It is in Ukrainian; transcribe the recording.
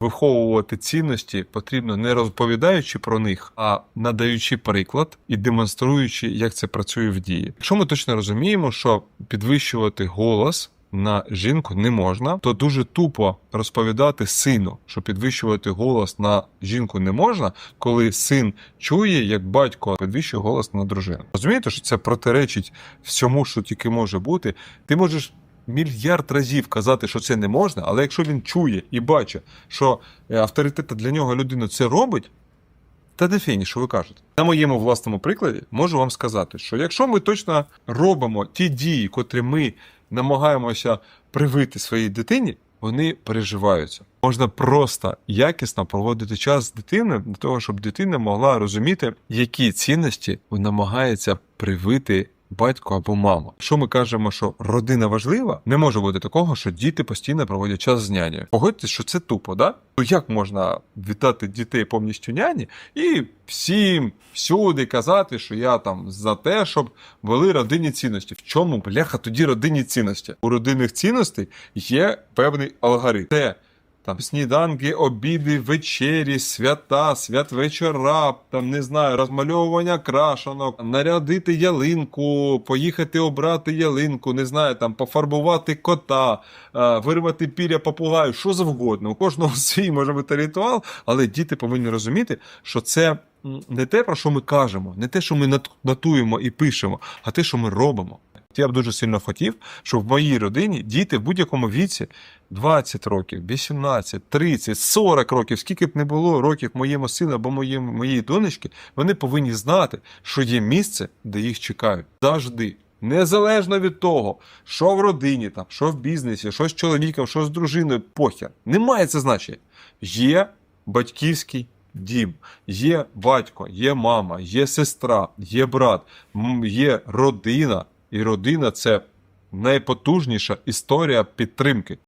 Виховувати цінності потрібно не розповідаючи про них, а надаючи приклад і демонструючи, як це працює в дії. Якщо ми точно розуміємо, що підвищувати голос на жінку не можна, то дуже тупо розповідати сину, що підвищувати голос на жінку не можна, коли син чує, як батько підвищує голос на дружину. Розумієте, що це протиречить всьому, що тільки може бути. Ти можеш мільярд разів казати, що це не можна, але якщо він чує і бачить, що е, авторитет для нього людина це робить. Та де фіні, що ви кажете? На моєму власному прикладі можу вам сказати, що якщо ми точно робимо ті дії, котрі ми намагаємося привити своїй дитині, вони переживаються. Можна просто якісно проводити час з дитиною для того, щоб дитина могла розуміти, які цінності намагається привити батько або мама. Якщо ми кажемо, що родина важлива, не може бути такого, що діти постійно проводять час з нянею. Погодьтесь, що це тупо, да? Ну як можна вітати дітей повністю няні і всім всюди казати, що я там за те, щоб вели родинні цінності. В чому бляха тоді родинні цінності? У родинних цінностей є певний алгоритм. Там сніданки, обіди, вечері, свята, святвечора, там не знаю, розмальовування крашанок, нарядити ялинку, поїхати обрати ялинку, не знаю, там пофарбувати кота, е, вирвати піря попугаю, що завгодно. У кожного свій може бути ритуал, але діти повинні розуміти, що це не те, про що ми кажемо, не те, що ми нат- нотуємо і пишемо, а те, що ми робимо. Я б дуже сильно хотів, щоб в моїй родині діти в будь-якому віці 20 років, 18, 30, 40 років, скільки б не було років моєму сину або моєму, моїй донечки, вони повинні знати, що є місце, де їх чекають. Завжди. Незалежно від того, що в родині, там, що в бізнесі, що з чоловіком, що з дружиною, похер. Немає це значення. Є батьківський дім, є батько, є мама, є сестра, є брат, є родина. І родина це найпотужніша історія підтримки.